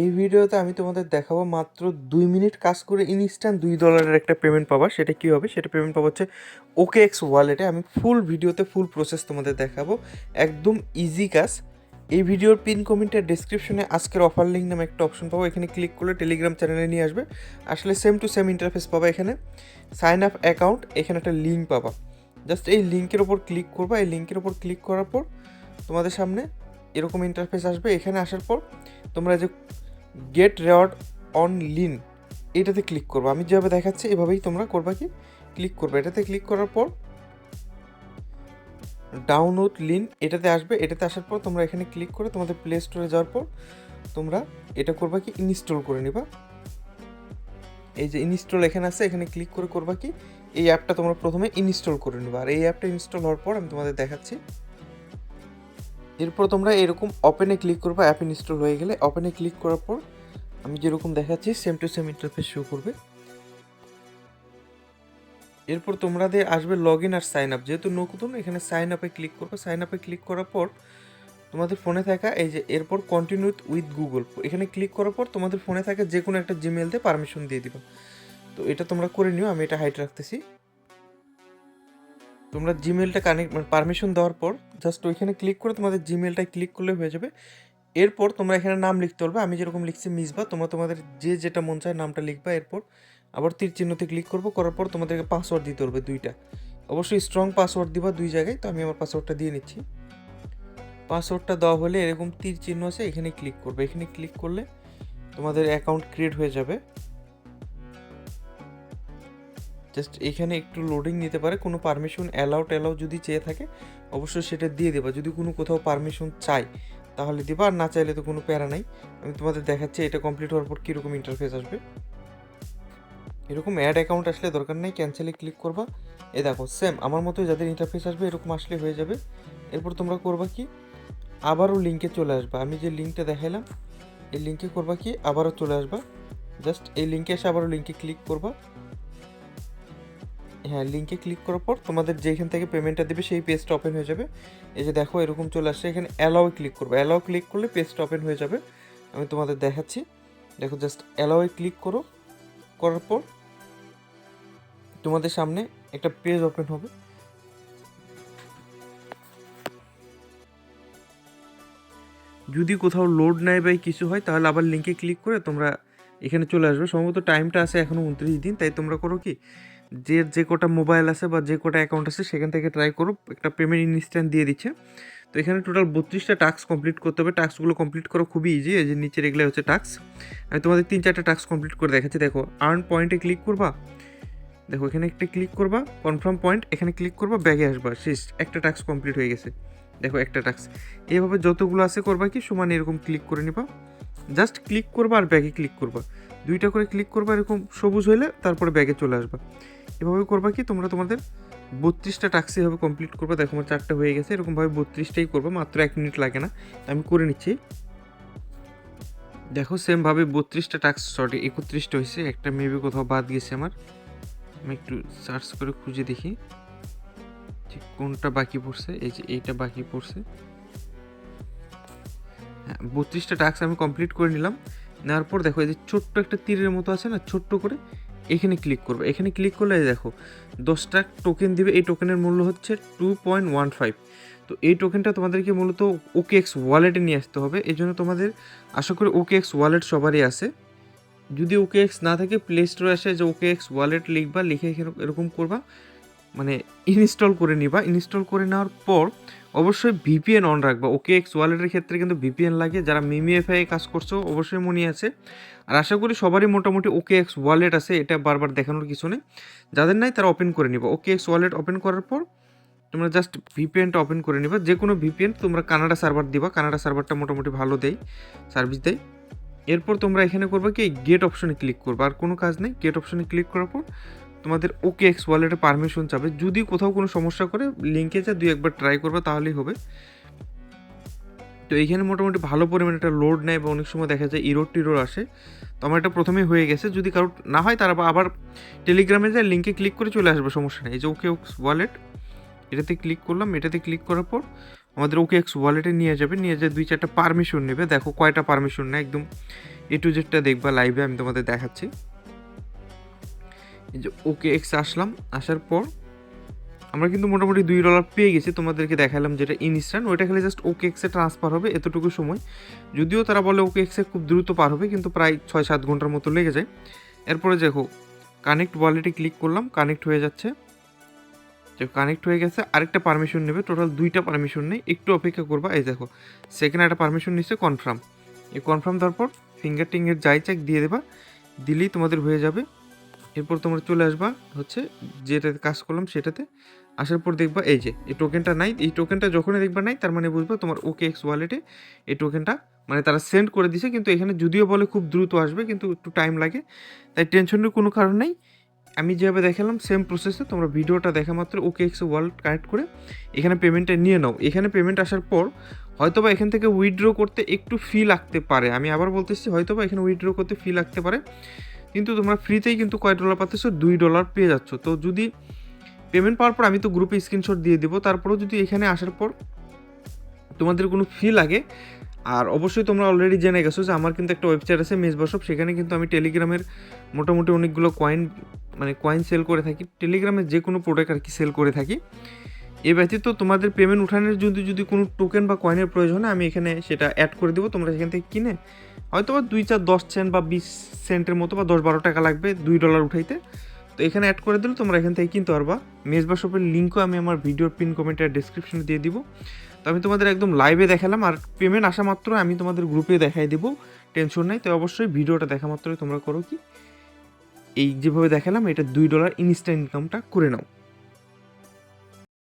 এই ভিডিওতে আমি তোমাদের দেখাবো মাত্র দুই মিনিট কাজ করে ইনস্ট্যান্ট দুই ডলারের একটা পেমেন্ট পাবা। সেটা কী হবে? সেটা পেমেন্ট পাবো হচ্ছে ওকে এক্স ওয়ালেটে আমি ফুল ভিডিওতে ফুল প্রসেস তোমাদের দেখাবো। একদম ইজি কাজ। এই ভিডিওর পিন কমেন্টের ডিসক্রিপশনে আজকের অফার লিঙ্ক নামে একটা অপশন পাবো। এখানে ক্লিক করলে টেলিগ্রাম চ্যানেলে নিয়ে আসবে। আসলে সেম টু সেম ইন্টারফেস পাবা এখানে। সাইন আপ অ্যাকাউন্ট এখানে একটা লিঙ্ক পাবা। জাস্ট এই লিঙ্কের ওপর ক্লিক করবা। এই লিঙ্কের ওপর ক্লিক করার পর তোমাদের সামনে এরকম ইন্টারফেস আসবে। এখানে আসার পর তোমরা যে গেট রেওয়ার্ড অন লিন এটাতে ক্লিক করব। আমি যেভাবে দেখাচ্ছি, এভাবেই তোমরা করবা কি? ক্লিক করবে। এটাতে ক্লিক করার পর ডাউনলোড লিন এটাতে আসবে। এটাতে আসার পর তোমরা এখানে ক্লিক করে তোমাদের প্লে স্টোরে যাওয়ার পর তোমরা এটা করবা কি? ইনস্টল করে নিবা। এই যে ইনস্টল এখানে আছে, এখানে ক্লিক করে করবা কি? এই অ্যাপটা তোমরা প্রথমে ইনস্টল করে নিবা। আর এই অ্যাপটা ইনস্টল হওয়ার পর আমি তোমাদের দেখাচ্ছি। এরপর তোমরা এরকম ওপেনে ক্লিক করবে অ্যাপ ইনস্টল হয়ে গেলে ওপেনে ক্লিক করার পর আমি যেরকম দেখাচ্ছি same to same interface show করবে। এরপর তোমাদের আসবে লগ ইন আর সাইন আপ যেহেতু নতুন, এখানে সাইন আপে ক্লিক করবে। সাইন আপে ক্লিক করার পর তোমাদের ফোনে থাকা এই যে, এরপর কন্টিনিউ উইথ গুগল এখানে ক্লিক করার পর তোমাদের ফোনে থাকা যে কোনো একটা জিমেল দিয়ে পারমিশন দিয়ে দিবা। তো এটা তোমরা করে নিও, আমি এটা হাইট রাখতেছি। তোমরা জিমেলটা কানেক্ট মানে পারমিশন দেওয়ার পর জাস্ট ওইখানে ক্লিক করে তোমাদের জিমেলটায় ক্লিক করলে হয়ে যাবে। এরপর তোমরা এখানে নাম লিখতে পারবে। আমি যেরকম লিখছি মিসবা, তোমরা তোমাদের যে যেটা মন চায় নামটা লিখবা। এরপর আবার তীর চিহ্নতে ক্লিক করব। করার পর তোমাদেরকে পাসওয়ার্ড দিতে হবে দুইটা। অবশ্যই স্ট্রং পাসওয়ার্ড দিবা দুই জায়গায়। তো আমি আমার পাসওয়ার্ডটা দিয়ে নিচ্ছি। পাসওয়ার্ডটা দেওয়া হলে এরকম তীর চিহ্ন আছে, এখানে ক্লিক করবে। এখানে ক্লিক করলে তোমাদের অ্যাকাউন্ট ক্রিয়েট হয়ে যাবে। জাস্ট এখানে একটু লোডিং নিতে পারে। কোনো পারমিশন অ্যালাউ ট্যালাউ যদি চেয়ে থাকে, অবশ্যই সেটা দিয়ে দেবা। যদি কোনো কোথাও পারমিশন চাই, তাহলে দিবা। আর না চাইলে তো কোনো প্যারা নাই। আমি তোমাদের দেখাচ্ছি, এটা কমপ্লিট হওয়ার পর কীরকম ইন্টারফেস আসবে। এরকম অ্যাড অ্যাকাউন্ট আসলে দরকার নেই। ক্যান্সেলে ক্লিক করবা। এ দেখো সেম আমার মতো যাদের ইন্টারফেস আসবে, এরকম আসলে হয়ে যাবে। এরপর তোমরা করবা কি? আবারও লিঙ্কে চলে আসবা। আমি যে লিঙ্কটা দেখাইলাম, এই লিঙ্কে করবা কি? আবারও চলে আসবা। জাস্ট এই লিঙ্কে এসে আবারও লিঙ্কে ক্লিক করবা। হ্যাঁ লিঙ্কে ক্লিক করার পর তোমাদের যেখান থেকে পেমেন্টটা দেবে সেই পেজটা ওপেন হয়ে যাবে। এই যে দেখো, এরকম চলে আসছে। এখানে অ্যালাও ক্লিক করবে। অ্যালাও ক্লিক করলে পেজটা ওপেন হয়ে যাবে। আমি তোমাদের দেখাচ্ছি। দেখো জাস্ট অ্যালাওয়ে ক্লিক করো। করার পর তোমাদের সামনে একটা পেজ ওপেন হবে। যদি কোথাও লোড নেয় বা কিছু হয়, তাহলে আবার লিঙ্কে ক্লিক করে তোমরা এখানে চলে আসবে। সম্ভবত টাইমটা আছে এখনও উনত্রিশ দিন। তাই তোমরা করো কি? যে যে কটা মোবাইল আছে বা যে কটা অ্যাকাউন্ট আছে, সেখান থেকে ট্রাই করো। একটা পেমেন্ট ইনস্ট্যান্ট দিয়ে দিচ্ছে। তো এখানে টোটাল বত্রিশটা টাস্ক কমপ্লিট করতে হবে। টাস্কগুলো কমপ্লিট করা খুবই ইজি এই যে নিচের এগুলো হচ্ছে টাস্ক আমি তোমাদের তিন, চারটা টাস্ক কমপ্লিট করে দেখাচ্ছি। দেখো আর্ন পয়েন্টে ক্লিক করবা। দেখো, এখানে একটা ক্লিক করবা কনফার্ম পয়েন্ট এখানে ক্লিক করবা, ব্যাগে আসবা। শেষ, একটা টাস্ক কমপ্লিট হয়ে গেছে। দেখো, একটা টাস্ক এইভাবে যতগুলো আছে করবা কি, সমান এরকম ক্লিক করে নিবা। জাস্ট ক্লিক করবা আর ব্যাগে ক্লিক করবা। দুইটা করে ক্লিক করবা, এরকম সবুজ হলে তারপরে ব্যাগে চলে আসবা। এভাবে করবা কি, তোমরা তোমাদের বত্রিশটা টাক্স এভাবে কমপ্লিট করবা। দেখো আমার চারটা হয়ে গেছে, এরকমভাবে বত্রিশটাই করব, মাত্র এক মিনিট লাগে না। আমি করে নিচ্ছি। দেখো সেমভাবে বত্রিশটা টাক্স সরি একত্রিশটা হয়েছে, একটা মেবি কোথাও বাদ গেছে আমার। আমি একটু সার্চ করে খুঁজে দেখি। ঠিক কোনটা বাকি পড়ছে, এই যে এইটা বাকি পড়ছে। হ্যাঁ বত্রিশটা টাস্ক আমি কমপ্লিট করে নিলাম। নেওয়ার পর দেখো এই যে ছোট্ট একটা তীরের মতো আছে না, ছোট্ট করে এখানে ক্লিক করবে। এখানে ক্লিক করলে দেখো দশটা টোকেন দিবে। এই টোকেনের মূল্য হচ্ছে টু পয়েন্ট ওয়ান ফাইভ তো এই টোকেনটা তোমাদেরকে মূলত ওকে এক্স ওয়ালেটে নিয়ে আসতে হবে। এই জন্য তোমাদের আশা করি ওকে এক্স ওয়ালেট সবারই আছে। যদি ওকে এক্স না থাকে প্লে স্টোরে আসে যে ওকে এক্স ওয়ালেট লিখবা, লিখে এরকম করবা মানে ইনস্টল করে নিবা। ইনস্টল করে নেওয়ার পর অবশ্যই ভিপিএন অন রাখবা। ওকে এক্স ওয়ালেটের ক্ষেত্রে কিন্তু ভিপিএন লাগে। যারা মিমিএফআই কাজ করছ, অবশ্যই মনে আছে। আর আশা করি সবারই মোটামুটি ওকে এক্স ওয়ালেট আছে। এটা বারবার দেখানোর কিছু নেই। যাদের নাই, তারা ওপেন করে নিবা। ওকে এক্স ওয়ালেট ওপেন করার পর তোমরা জাস্ট ভিপিএনটা ওপেন করে নিবা। যে কোনো ভিপিএন তোমরা কানাডা সার্ভার দিবা। কানাডা সার্ভারটা মোটামুটি ভালো দেয় সার্ভিস দেয়। এরপর তোমরা এখানে করবে কি গেট অপশনে ক্লিক করবা। আর কোনো কাজ নেই। গেট অপশনে ক্লিক করার পর তোমাদের ওকে এক্স ওয়ালেটে পারমিশন চাবে। যদি কোথাও কোনো সমস্যা করে লিঙ্কে যা দুই একবার ট্রাই করবে, তাহলেই হবে। তো এইখানে মোটামুটি ভালো পরিমাণে একটা লোড নেয় বা অনেক সময় দেখা যায় ইরোড টিরোড আসে। তো আমার এটা প্রথমেই হয়ে গেছে। যদি কারোর না হয়, তারা আবার টেলিগ্রামে যায় লিঙ্কে ক্লিক করে চলে আসবে, সমস্যা নেই। এই যে ওকে এক্স ওয়ালেট এটাতে ক্লিক করলাম। এটাতে ক্লিক করার পর আমাদের ওকে এক্স ওয়ালেটে নিয়ে যাবে। নিয়ে যায় দুই চারটা পারমিশন নেবে। দেখো কয়টা পারমিশন নেয়। একদম এ টু জেডটা দেখবা লাইভে আমি তোমাদের দেখাচ্ছি। এই যে ওকে এক্স আসলাম, আসার পর আমরা কিন্তু মোটামুটি দুই ডলার পেয়ে গেছি, তোমাদেরকে দেখালাম যেটা ইনস্ট্যান্ট ওইটা খালি জাস্ট ওকে এক্সে ট্রান্সফার হবে এতটুকু সময়। যদিও তারা বলে ওকে এক্সে খুব দ্রুত পার হবে, কিন্তু প্রায় ছয় সাত ঘণ্টার মতো লেগে যায়। এরপরে দেখো কানেক্ট ওয়ালেটে ক্লিক করলাম কানেক্ট হয়ে যাচ্ছে। যে কানেক্ট হয়ে গেছে, আরেকটা পারমিশন নেবে টোটাল দুইটা পারমিশন নেই, একটু অপেক্ষা করবা, এই দেখো সেকেন্ড একটা পারমিশন নিচ্ছে কনফার্ম এই কনফার্ম তারপর ফিঙ্গার টিঙ্গের যাই চেক দিয়ে দেবা, দিলেই তোমাদের হয়ে যাবে। এরপর তোমরা চলে আসবা হচ্ছে যেটাতে কাজ করলাম সেটাতে। আসার পর দেখবা এই যে, এই টোকেনটা নাই, এই টোকেনটা যখনই দেখবা নাই, তার মানে বুঝবা তোমার ওকে এক্স ওয়ালেটে এই টোকেনটা মানে তারা সেন্ড করে দিছে, কিন্তু এখানে যদিও বলে খুব দ্রুত আসবে, কিন্তু একটু টাইম লাগে। তাই টেনশনের কোনো কারণ নেই। আমি যেভাবে দেখালাম সেম প্রসেসে তোমরা ভিডিওটা দেখা মাত্র ওকে এক্স ওয়ালেট কানেক্ট করে এখানে পেমেন্টটা নিয়ে নাও। এখানে পেমেন্ট আসার পর হয়তোবা এখান থেকে উইথড্র করতে একটু ফি লাগতে পারে। আমি আবার বলতেছি হয়তোবা এখানে উইথড্র করতে ফি লাগতে পারে। কিন্তু তোমরা ফ্রিতেই কিন্তু কয় ডলার পাচ্ছ দুই ডলার পেয়ে যাচ্ছ। তো যদি পেমেন্ট পাওয়ার পর আমি তো গ্রুপে স্ক্রিনশট দিয়ে দেবো, তারপরেও যদি এখানে আসার পর তোমাদের কোনো ফি লাগে, আর অবশ্যই তোমরা অলরেডি জেনে গেছো যে আমার কিন্তু একটা ওয়েবসাইট আছে মেজ বসপ সেখানে কিন্তু আমি টেলিগ্রামের মোটামুটি অনেকগুলো কয়েন মানে কয়েন সেল করে থাকি। টেলিগ্রামে যে কোনো প্রোডাক্ট আর কি সেল করে থাকি। এ ব্যতীত তোমাদের পেমেন্ট উঠানোর জন্য যদি কোনো টোকেন বা কয়েনের প্রয়োজন হয়, আমি এখানে সেটা অ্যাড করে দেবো, তোমরা সেখান থেকে কিনে হয়তো বা দুই চার দশ সেন্ট বা বিশ সেন্টের মতো বা দশ বারো টাকা লাগবে দুই ডলার উঠাইতে। তো এখানে অ্যাড করে দিলে, তোমরা এখান থেকে কিনতে পারবা। মেজবা শপের লিঙ্কও আমি আমার ভিডিওর পিন কমেন্টের ডিসক্রিপশনে দিয়ে দিব। তো আমি তোমাদের একদম লাইভে দেখালাম, আর পেমেন্ট আসা মাত্র আমি তোমাদের গ্রুপে দেখাই দেবো। টেনশন নাই, তো অবশ্যই ভিডিওটা দেখা মাত্রই তোমরা করো কি? এই যেভাবে দেখালাম, এটা দুই ডলার ইনস্ট্যান্ট ইনকামটা করে নাও।